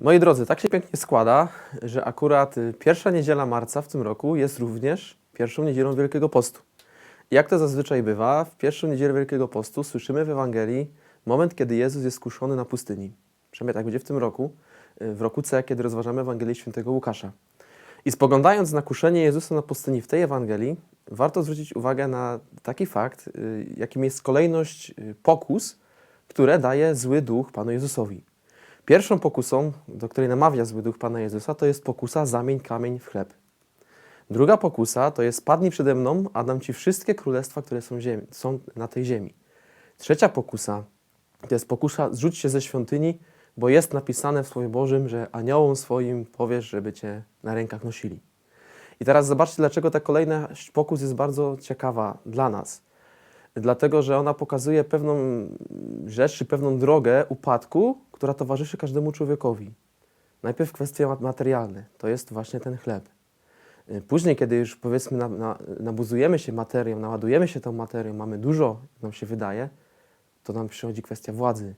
Moi drodzy, tak się pięknie składa, że akurat y, pierwsza niedziela marca w tym roku jest również pierwszą niedzielą Wielkiego Postu. Jak to zazwyczaj bywa, w pierwszą niedzielę Wielkiego Postu słyszymy w Ewangelii moment, kiedy Jezus jest kuszony na pustyni. Przynajmniej tak będzie w tym roku, y, w roku C, kiedy rozważamy Ewangelię Świętego Łukasza. I spoglądając na kuszenie Jezusa na pustyni w tej Ewangelii, warto zwrócić uwagę na taki fakt, y, jakim jest kolejność pokus, które daje zły duch Panu Jezusowi. Pierwszą pokusą, do której namawia zły duch Pana Jezusa, to jest pokusa zamień kamień w chleb. Druga pokusa to jest padnij przede mną, a dam Ci wszystkie królestwa, które są, ziemi, są na tej ziemi. Trzecia pokusa to jest pokusa zrzuć się ze świątyni, bo jest napisane w Słowie Bożym, że aniołom swoim powiesz, żeby Cię na rękach nosili. I teraz zobaczcie, dlaczego ta kolejna pokus jest bardzo ciekawa dla nas. Dlatego, że ona pokazuje pewną rzecz, czy pewną drogę upadku, która towarzyszy każdemu człowiekowi. Najpierw kwestie ma- materialne, to jest właśnie ten chleb. Y, Później, kiedy już powiedzmy na, na, nabuzujemy się materią, naładujemy się tą materią, mamy dużo, nam się wydaje, to nam przychodzi kwestia władzy.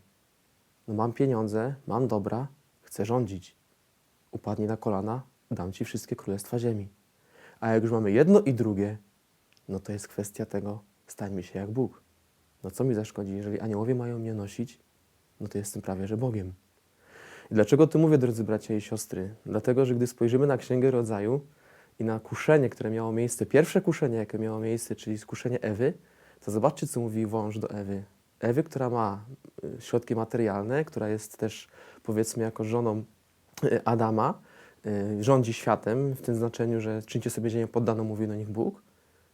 No mam pieniądze, mam dobra, chcę rządzić. Upadnij na kolana, dam Ci wszystkie królestwa ziemi. A jak już mamy jedno i drugie, no to jest kwestia tego, stańmy się jak Bóg. No co mi zaszkodzi, jeżeli aniołowie mają mnie nosić, no to jestem prawie że Bogiem. I dlaczego tu mówię, drodzy bracia i siostry? Dlatego, że gdy spojrzymy na Księgę Rodzaju i na kuszenie, które miało miejsce, pierwsze kuszenie, jakie miało miejsce, czyli skuszenie Ewy, to zobaczcie, co mówi wąż do Ewy. Ewy, która ma y, środki materialne, która jest też, powiedzmy, jako żoną y, Adama, y, rządzi światem, w tym znaczeniu, że czyńcie sobie ziemię poddaną, mówi do nich Bóg,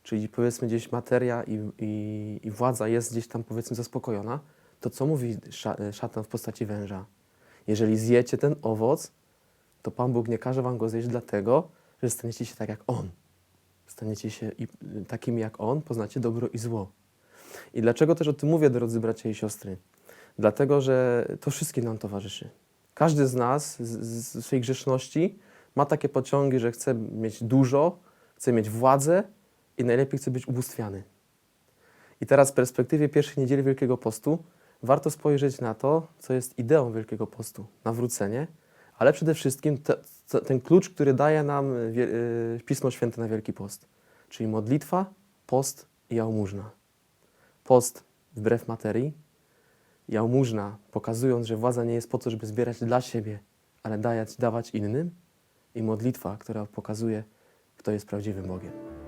czyli powiedzmy gdzieś materia i, i, i władza jest gdzieś tam powiedzmy zaspokojona, to co mówi sza- szatan w postaci węża? Jeżeli zjecie ten owoc, to Pan Bóg nie każe wam go zjeść dlatego, że staniecie się tak jak On. Staniecie się y, takimi jak On, poznacie dobro i zło. I dlaczego też o tym mówię, drodzy bracia i siostry? Dlatego, że to wszystkim nam towarzyszy. Każdy z nas z, z swojej grzeszności ma takie pociągi, że chce mieć dużo, chce mieć władzę i najlepiej chce być ubóstwiany. I teraz w perspektywie pierwszej niedzieli Wielkiego Postu warto spojrzeć na to, co jest ideą Wielkiego Postu, nawrócenie, ale przede wszystkim te, te, ten klucz, który daje nam wie, y, Pismo Święte na Wielki Post, czyli modlitwa, post i jałmużna. Post wbrew materii, jałmużna pokazując, że władza nie jest po to, żeby zbierać dla siebie, ale dać, dawać innym i modlitwa, która pokazuje, kto jest prawdziwym Bogiem.